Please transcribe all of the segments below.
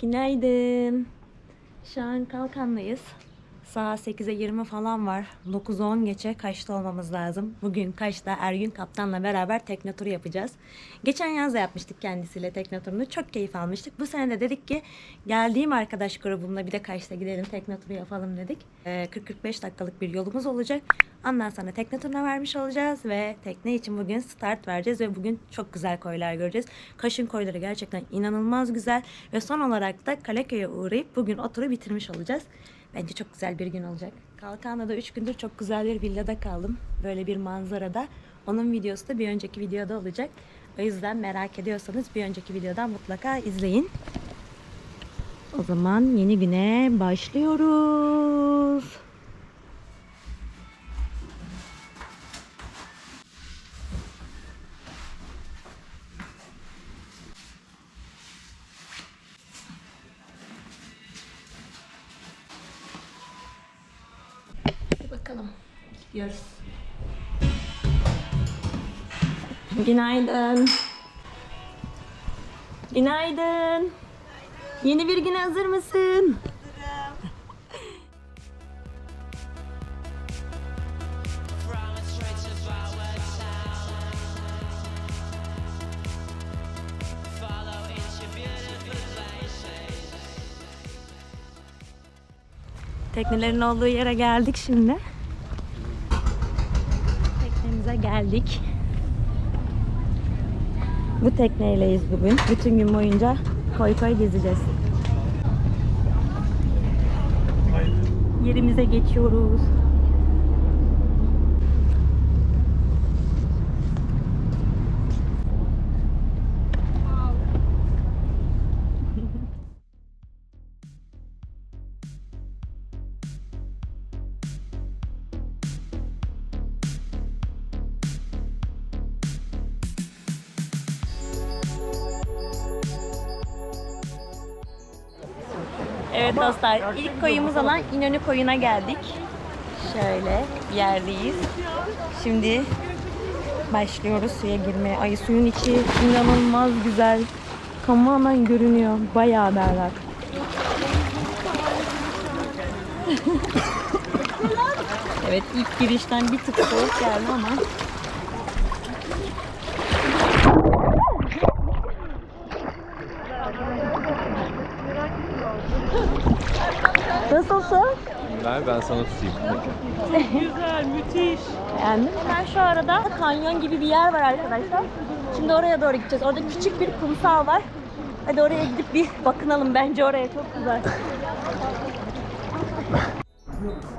Günaydın. Şu an Kalkan'dayız. Saat 8'e 20 falan var. 9-10 geçe Kaş'ta olmamız lazım. Bugün Kaş'ta Ergün Kaptan'la beraber tekne turu yapacağız. Geçen yaz da yapmıştık kendisiyle tekne turunu. Çok keyif almıştık. Bu sene de dedik ki geldiğim arkadaş grubumla bir de Kaş'ta gidelim tekne turu yapalım dedik. Ee, 40-45 dakikalık bir yolumuz olacak. Ondan sonra tekne turuna vermiş olacağız ve tekne için bugün start vereceğiz ve bugün çok güzel koylar göreceğiz. Kaş'ın koyları gerçekten inanılmaz güzel ve son olarak da Kaleköy'e uğrayıp bugün o turu bitirmiş olacağız. Bence çok güzel bir gün olacak. Kalkana'da 3 gündür çok güzel bir villada kaldım. Böyle bir manzarada. Onun videosu da bir önceki videoda olacak. O yüzden merak ediyorsanız bir önceki videodan mutlaka izleyin. O zaman yeni güne başlıyoruz. Gidiyoruz. Günaydın. Günaydın. Yeni bir güne hazır mısın? Teknelerin olduğu yere geldik şimdi. Geldik. Bu tekneyleyiz bugün. Bütün gün boyunca koy koy gezeceğiz. Yerimize geçiyoruz. Evet dostlar, ilk koyumuz olan İnönü koyuna geldik. Şöyle yerdeyiz. Şimdi başlıyoruz suya girmeye. Ay suyun içi inanılmaz güzel. Tamamen görünüyor. Bayağı berrak. evet ilk girişten bir tık soğuk geldi ama Nasılsın? Ver ben sana tutayım. Güzel, müthiş. Beğendim. Ben şu arada kanyon gibi bir yer var arkadaşlar. Şimdi oraya doğru gideceğiz. Orada küçük bir kumsal var. Hadi oraya gidip bir bakınalım bence oraya çok güzel.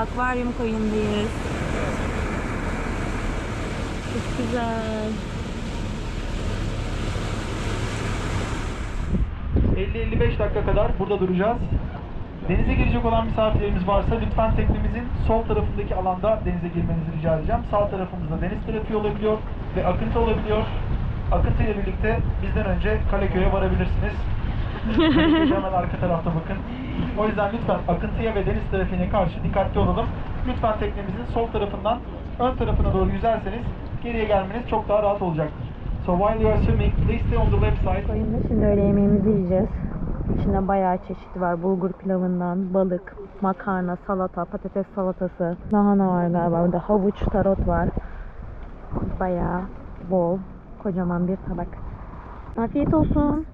Akvaryum koyundayız. Çok güzel. 50-55 dakika kadar burada duracağız. Denize girecek olan misafirlerimiz varsa lütfen teknemizin sol tarafındaki alanda denize girmenizi rica edeceğim. Sağ tarafımızda deniz trafiği olabiliyor ve akıntı olabiliyor. Akıntı ile birlikte bizden önce Kaleköy'e varabilirsiniz. Hemen arka tarafta bakın. O yüzden lütfen akıntıya ve deniz trafiğine karşı dikkatli olalım. Lütfen teknemizin sol tarafından ön tarafına doğru yüzerseniz geriye gelmeniz çok daha rahat olacaktır. So while you are swimming, please stay on the. Koyunda şimdi öğle yemeğimizi yiyeceğiz. İçinde bayağı çeşit var. Bulgur pilavından, balık, makarna, salata, patates salatası, lahana var galiba. Burada havuç, tarot var. Bayağı bol, kocaman bir tabak. Afiyet olsun.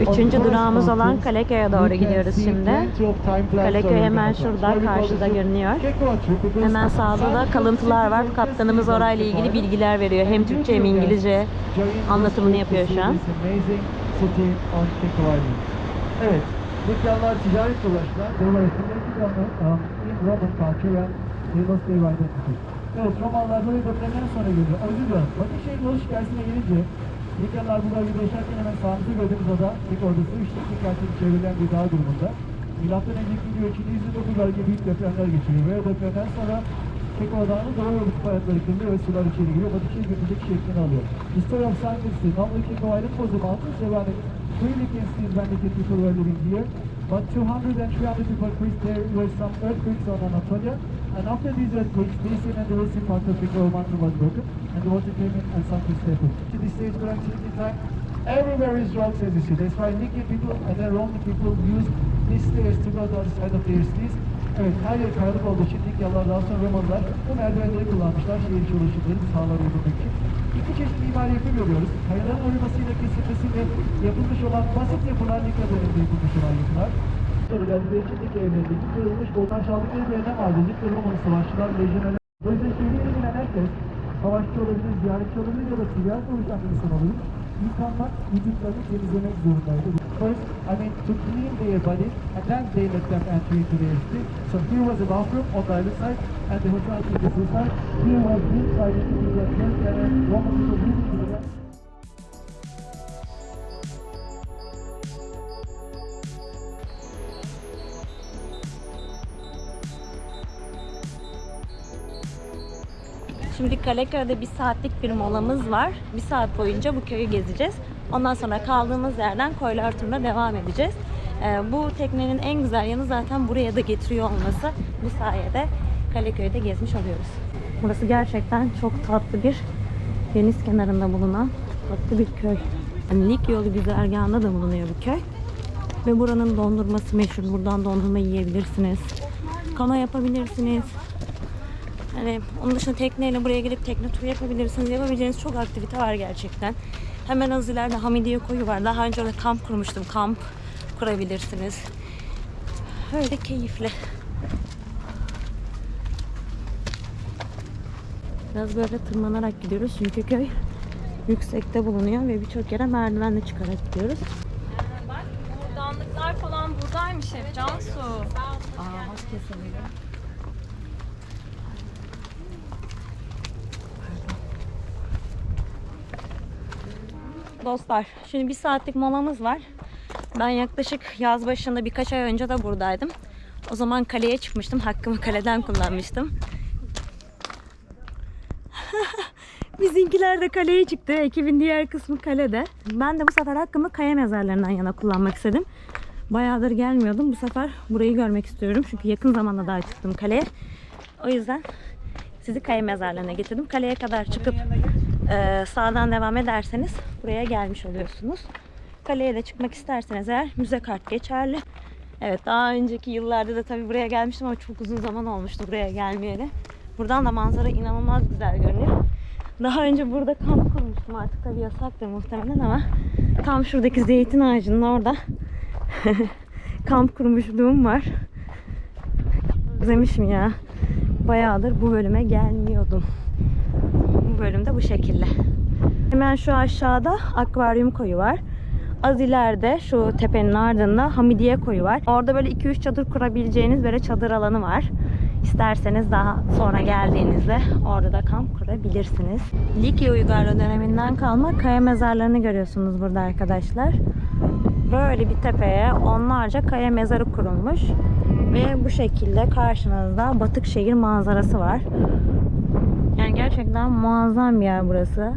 Üçüncü durağımız olan Kaleköy'e doğru gidiyoruz şimdi. Kaleköy hemen şurada karşıda görünüyor. Hemen sağda da kalıntılar var. Kaptanımız orayla ilgili bilgiler veriyor. Hem Türkçe hem İngilizce anlatımını yapıyor şu an. Evet. Dükkanlar ticaret dolaşlar. Dolayısıyla dükkanlar in Roman real estate identity. Evet, Romalılar böyle depremden sonra geliyor. Ayrıca Bakırşehir Yolu hikayesine gelince dükkanlar bu bölgede yaşarken hemen sağımızda gördüğümüz ada ilk ordusu işte kentinin çevrilen bir dağ durumunda. Milattan önceki bir ölçüde 109 bölge büyük depremler geçiriyor ve depremden sonra Kekova Dağı'nın doğu yolu fayatları kırılıyor ve sular içeri giriyor. Bakırşehir günümüzdeki şeklini alıyor. History of Science namlı Kekova was the mountains surrounding Clearly can see when the people were living here. But 200 and 300 people Greece, there were some earthquakes on Anatolia. And after these the eastern and the western part of Kekova mountain was broken. And the water came in and sunk the stable. To this stage, during the time, everywhere is as you see. That's why Lycian people and the Roman people used these stairs to go to the other side of their cities. Evet, her yer kayalık olduğu için Likyalılar daha sonra Romalılar bu merdivenleri kullanmışlar şehir sağlar uygulamak için. İki çeşit mimari yapı görüyoruz. Kayaların oyulmasıyla kesilmesiyle yapılmış olan basit yapılar Likya döneminde yapılmış olan yapılar. İçin Likya evlerindeki kırılmış volkan çaldıkları bir yerden vardı. Likya Romalı savaşçılar, lejyonerler. Dolayısıyla şehirde gelen herkes savaşçı olabilir, ziyaretçi olabilir ya da ticaret bir insan olabilir. Yıkanmak, vücutlarını temizlemek zorundaydı. First, I mean, to clean their body, and then they let them enter into their city. So here was a bathroom on the other side, and the hotel to the other. Here was this side to the Roman people living Şimdi Kaleköy'de bir saatlik bir molamız var. Bir saat boyunca bu köyü gezeceğiz. Ondan sonra kaldığımız yerden koylar turuna devam edeceğiz. Ee, bu teknenin en güzel yanı zaten buraya da getiriyor olması. Bu sayede Kaleköy'de gezmiş oluyoruz. Burası gerçekten çok tatlı bir deniz kenarında bulunan tatlı bir köy. Yani Lik yolu güzergahında da bulunuyor bu köy. Ve buranın dondurması meşhur. Buradan dondurma yiyebilirsiniz. Kana yapabilirsiniz. Hani onun dışında tekneyle buraya gelip tekne turu yapabilirsiniz. Yapabileceğiniz çok aktivite var gerçekten. Hemen az ileride Hamidiye koyu var. Daha önce orada kamp kurmuştum. Kamp kurabilirsiniz. Öyle keyifli. Biraz böyle tırmanarak gidiyoruz çünkü köy yüksekte bulunuyor ve birçok yere merdivenle çıkarak gidiyoruz. Bak buradanlıklar falan buradaymış hep Cansu. Aa, hoş kesildi. Dostlar, şimdi bir saatlik molamız var. Ben yaklaşık yaz başında birkaç ay önce de buradaydım. O zaman kaleye çıkmıştım. Hakkımı kaleden kullanmıştım. Bizimkiler de kaleye çıktı. Ekibin diğer kısmı kalede. Ben de bu sefer hakkımı kaya mezarlarından yana kullanmak istedim. Bayağıdır gelmiyordum. Bu sefer burayı görmek istiyorum. Çünkü yakın zamanda daha çıktım kaleye. O yüzden sizi kaya mezarlarına getirdim. Kaleye kadar çıkıp e, sağdan devam ederseniz buraya gelmiş oluyorsunuz. Kaleye de çıkmak isterseniz eğer müze kart geçerli. Evet daha önceki yıllarda da tabii buraya gelmiştim ama çok uzun zaman olmuştu buraya gelmeyeli. Buradan da manzara inanılmaz güzel görünüyor. Daha önce burada kamp kurmuştum artık tabii yasaktır muhtemelen ama tam şuradaki zeytin ağacının orada kamp kurmuşluğum var. Özlemişim ya. Bayağıdır bu bölüme gelmiyordum. Bölümde bu şekilde. Hemen şu aşağıda akvaryum koyu var. Az ileride şu tepenin ardında Hamidiye koyu var. Orada böyle 2-3 çadır kurabileceğiniz böyle çadır alanı var. İsterseniz daha sonra geldiğinizde orada da kamp kurabilirsiniz. Likya uygarlığı döneminden kalma kaya mezarlarını görüyorsunuz burada arkadaşlar. Böyle bir tepeye onlarca kaya mezarı kurulmuş. Ve bu şekilde karşınızda Batıkşehir manzarası var. Gerçekten muazzam bir yer burası.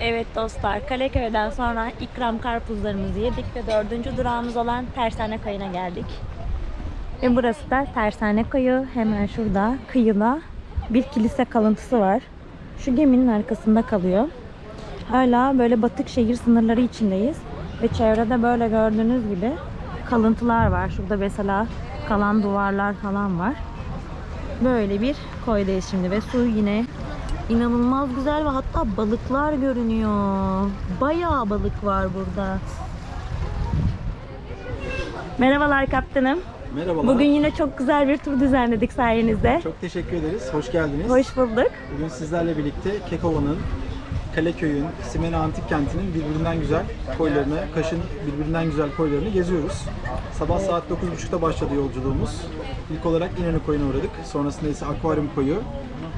Evet dostlar, Kaleköy'den sonra ikram karpuzlarımızı yedik ve dördüncü durağımız olan Tersane Kayı'na geldik. Ve burası da Tersane Kayı. Hemen şurada kıyıda bir kilise kalıntısı var. Şu geminin arkasında kalıyor. Hala böyle batık şehir sınırları içindeyiz. Ve çevrede böyle gördüğünüz gibi kalıntılar var. Şurada mesela kalan duvarlar falan var. Böyle bir koydayız şimdi ve su yine inanılmaz güzel ve hatta balıklar görünüyor. Bayağı balık var burada. Merhabalar kaptanım. Merhabalar. Bugün yine çok güzel bir tur düzenledik sayenizde. Çok teşekkür ederiz. Hoş geldiniz. Hoş bulduk. Bugün sizlerle birlikte Kekova'nın, Kaleköy'ün, Simena Antik Kenti'nin birbirinden güzel koylarını, Kaş'ın birbirinden güzel koylarını geziyoruz. Sabah saat 9.30'da başladı yolculuğumuz. İlk olarak İnönü Koyu'na uğradık. Sonrasında ise Akvaryum Koyu.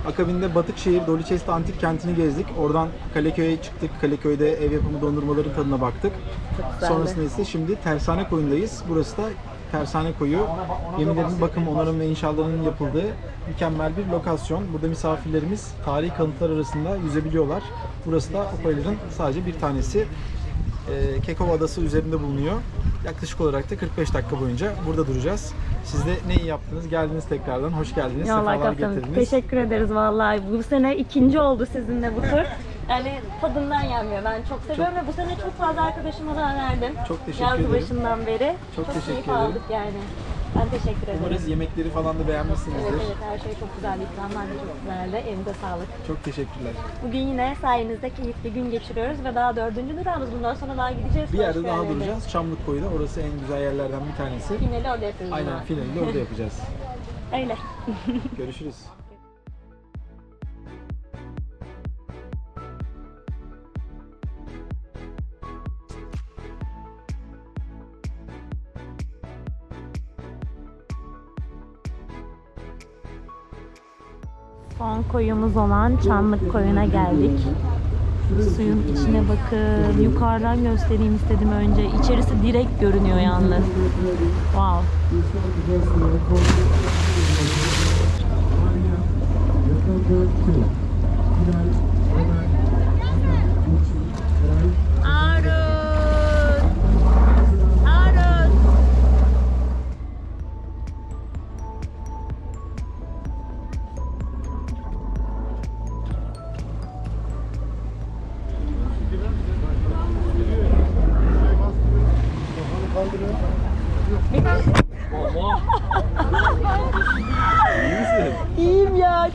Akabinde Batıkşehir, Doliçeşte Antik Kenti'ni gezdik. Oradan Kaleköy'e çıktık. Kaleköy'de ev yapımı dondurmaların tadına baktık. Sonrasında ise şimdi Tersane Koyu'ndayız. Burası da Tersane Koyu. Gemilerin bakım, onarım ve inşaatlarının yapıldığı mükemmel bir lokasyon. Burada misafirlerimiz tarihi kalıntılar arasında yüzebiliyorlar. Burası da o koyların sadece bir tanesi. Ee, Kekova Adası üzerinde bulunuyor. Yaklaşık olarak da 45 dakika boyunca burada duracağız. Siz de ne iyi yaptınız? Geldiniz tekrardan. Hoş geldiniz. Ya Allah Sefalar kaptanım getirdiniz. teşekkür ederiz vallahi. Bu sene ikinci oldu sizinle bu tur. Yani tadından yenmiyor. Ben çok seviyorum ve bu sene çok fazla arkadaşıma da önerdim. Çok teşekkür Yaz ederim. başından beri. Çok teşekkür keyif ederim. aldık yani. Ben teşekkür ederim. Umarız yemekleri falan da beğenmişsinizdir. Evet evet her şey çok güzeldi. İkramlar da çok güzeldi. Elinize sağlık. Çok teşekkürler. Bugün yine sayenizde keyifli gün geçiriyoruz ve daha dördüncü durağımız. Bundan sonra daha gideceğiz. Bir yerde daha duracağız. Çamlık Koyu'da. Orası en güzel yerlerden bir tanesi. Finali orada yapıyoruz. Aynen ama. finalinde orada yapacağız. Öyle. Görüşürüz. Koyumuz olan Çanlık koyuna geldik. Suyun içine bakın. Yukarıdan göstereyim istedim önce. İçerisi direkt görünüyor yalnız. Wow.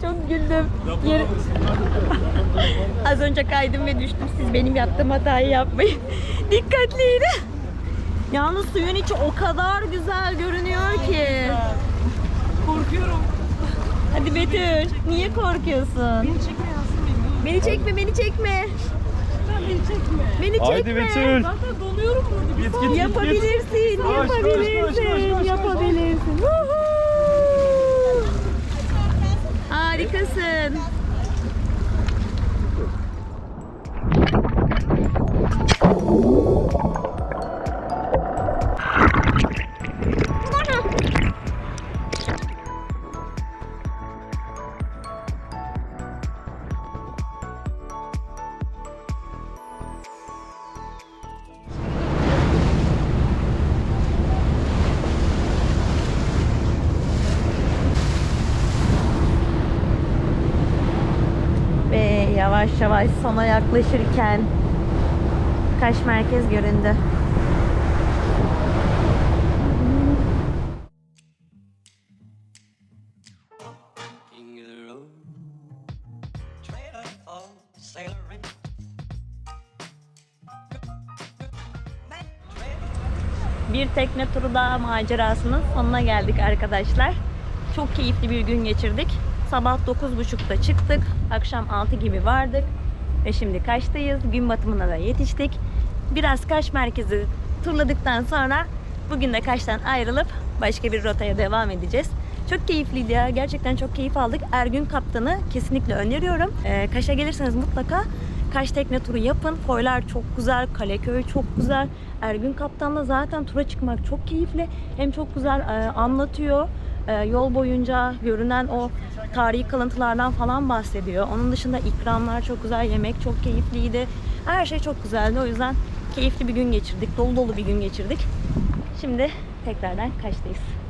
Çok güldüm. Yer- Az önce kaydım ve düştüm. Siz benim yaptığım hatayı yapmayın. Dikkatliyle. Yalnız suyun içi o kadar güzel görünüyor ki. Korkuyorum. Hadi Betül, niye korkuyorsun? Beni çekme Yasemin. Beni çekme, beni çekme. Beni çekme. Beni çekme. Haydi Betül. Zaten donuyorum burada. Bir Git git Yapabilirsin, Koş, koş, koş, yapabilirsin, koş, koş, koş. yapabilirsin. Harikasın. Ve yavaş yavaş sona yaklaşırken Kaş merkez göründü. Bir tekne turu daha macerasının sonuna geldik arkadaşlar. Çok keyifli bir gün geçirdik. Sabah 9.30'da çıktık. Akşam 6 gibi vardık. Ve şimdi Kaş'tayız. Gün batımına da yetiştik. Biraz Kaş merkezi turladıktan sonra bugün de Kaş'tan ayrılıp başka bir rotaya devam edeceğiz. Çok keyifliydi ya. Gerçekten çok keyif aldık. Ergün Kaptan'ı kesinlikle öneriyorum. Ee, Kaş'a gelirseniz mutlaka Kaş tekne turu yapın. Koylar çok güzel, Kaleköy çok güzel. Ergün Kaptan'la zaten tura çıkmak çok keyifli. Hem çok güzel e, anlatıyor. E, yol boyunca görünen o tarihi kalıntılardan falan bahsediyor. Onun dışında ikramlar çok güzel, yemek çok keyifliydi. Her şey çok güzeldi. O yüzden keyifli bir gün geçirdik. Dolu dolu bir gün geçirdik. Şimdi tekrardan Kaş'tayız.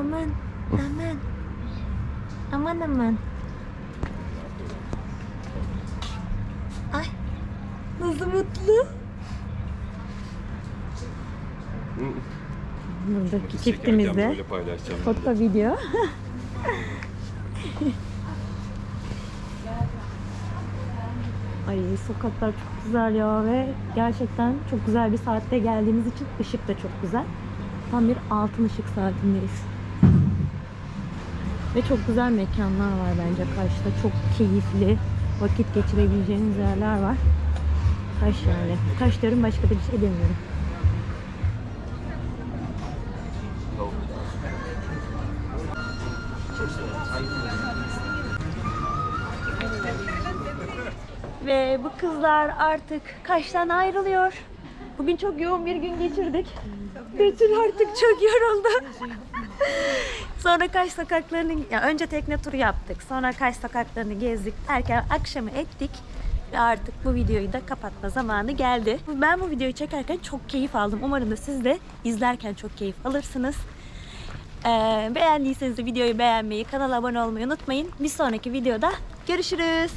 Aman, aman. Aman aman. Ay, nasıl mutlu. Buradaki çiftimizde foto video. Ay sokaklar çok güzel ya ve gerçekten çok güzel bir saatte geldiğimiz için ışık da çok güzel. Tam bir altın ışık saatindeyiz. Ve çok güzel mekanlar var bence Kaş'ta. Çok keyifli vakit geçirebileceğiniz yerler var. Kaş yani. Kaş diyorum başka bir şey demiyorum. Ve bu kızlar artık Kaş'tan ayrılıyor. Bugün çok yoğun bir gün geçirdik. Betül artık çok yoruldu. sonra Kaş sokaklarını, ya önce tekne turu yaptık. Sonra Kaş sokaklarını gezdik derken akşamı ettik. Ve artık bu videoyu da kapatma zamanı geldi. Ben bu videoyu çekerken çok keyif aldım. Umarım da siz de izlerken çok keyif alırsınız. Ee, beğendiyseniz de videoyu beğenmeyi, kanala abone olmayı unutmayın. Bir sonraki videoda görüşürüz.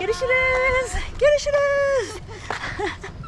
Görüşürüz. Görüşürüz.